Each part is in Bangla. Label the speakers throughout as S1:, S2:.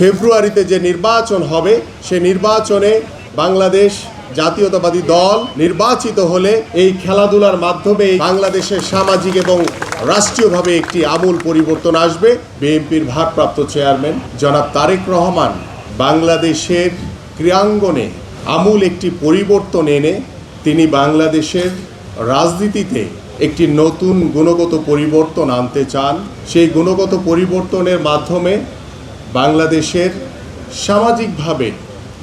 S1: ফেব্রুয়ারিতে যে নির্বাচন হবে, সে নির্বাচনে বাংলাদেশ জাতীয়তাবাদী দল নির্বাচিত হলে এই খেলাধুলার মাধ্যমে বাংলাদেশের সামাজিক এবং রাষ্ট্রীয়ভাবে একটি আমূল পরিবর্তন আসবে। বিএনপির ভারপ্রাপ্ত চেয়ারম্যান জনাব তারেক রহমান বাংলাদেশের ক্রীড়াঙ্গনে আমূল একটি পরিবর্তন এনে তিনি বাংলাদেশের রাজনীতিতে একটি নতুন গুণগত পরিবর্তন আনতে চান। সেই গুণগত পরিবর্তনের মাধ্যমে বাংলাদেশের সামাজিকভাবে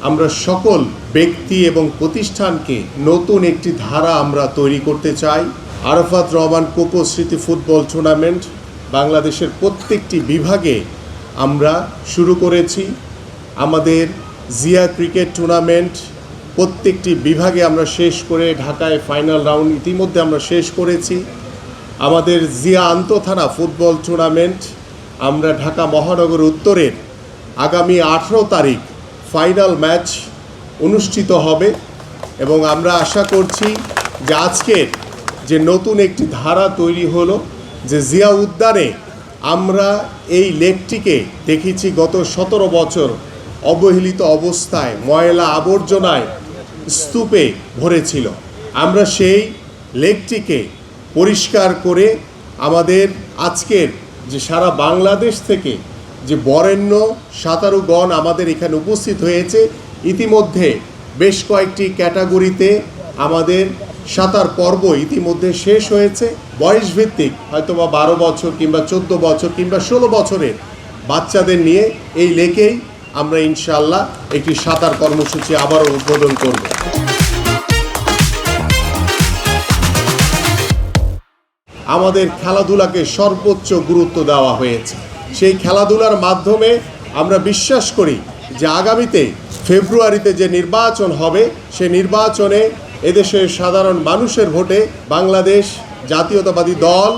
S1: আমরা সকল ব্যক্তি এবং প্রতিষ্ঠানকে নতুন একটি ধারা আমরা তৈরি করতে চাই। আরফাত রহমান কোকো স্মৃতি ফুটবল টুর্নামেন্ট বাংলাদেশের প্রত্যেকটি বিভাগে আমরা শুরু করেছি। আমাদের জিয়া ক্রিকেট টুর্নামেন্ট প্রত্যেকটি বিভাগে আমরা শেষ করে ঢাকায় ফাইনাল রাউন্ড ইতিমধ্যে আমরা শেষ করেছি। আমাদের জিয়া আন্তঃথানা ফুটবল টুর্নামেন্ট আমরা ঢাকা মহানগর উত্তরের আগামী আঠেরো তারিখ ফাইনাল ম্যাচ অনুষ্ঠিত হবে এবং আমরা আশা করছি যে আজকের যে নতুন একটি ধারা তৈরি হলো, যে জিয়া উদ্যানে আমরা এই লেকটিকে দেখেছি গত সতেরো বছর অবহেলিত অবস্থায়, ময়লা আবর্জনায় স্তূপে ভরেছিল। আমরা সেই লেকটিকে পরিষ্কার করে আমাদের আজকের যে সারা বাংলাদেশ থেকে যে বরেণ্য সাঁতারুগণ আমাদের এখানে উপস্থিত হয়েছে, ইতিমধ্যে বেশ কয়েকটি ক্যাটাগরিতে আমাদের সাঁতার পর্ব ইতিমধ্যে শেষ হয়েছে। বয়স ভিত্তিক হয়তো বা বারো বছর কিংবা চোদ্দ বছর কিংবা ষোলো বছরের বাচ্চাদের নিয়ে এই লেকেই আমরা ইনশাল্লাহ একটি সাঁতার কর্মসূচি আবারও উদ্বোধন করব। আমাদের খেলাধুলাকে সর্বোচ্চ গুরুত্ব দেওয়া হয়েছে। সেই খেলাধুলার মাধ্যমে আমরা বিশ্বাস করি যে আগামীতে ফেব্রুয়ারিতে যে নির্বাচন হবে, সে নির্বাচনে এদেশের সাধারণ মানুষের ভোটে বাংলাদেশ জাতীয়তাবাদী দল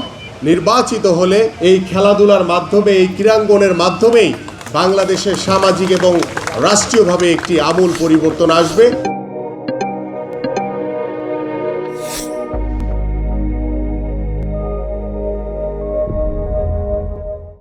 S1: নির্বাচিত হলে এই খেলাধুলার মাধ্যমে, এই ক্রীড়াঙ্গনের মাধ্যমেই বাংলাদেশের সামাজিক এবং রাষ্ট্রীয়ভাবে একটি আমূল পরিবর্তন আসবে।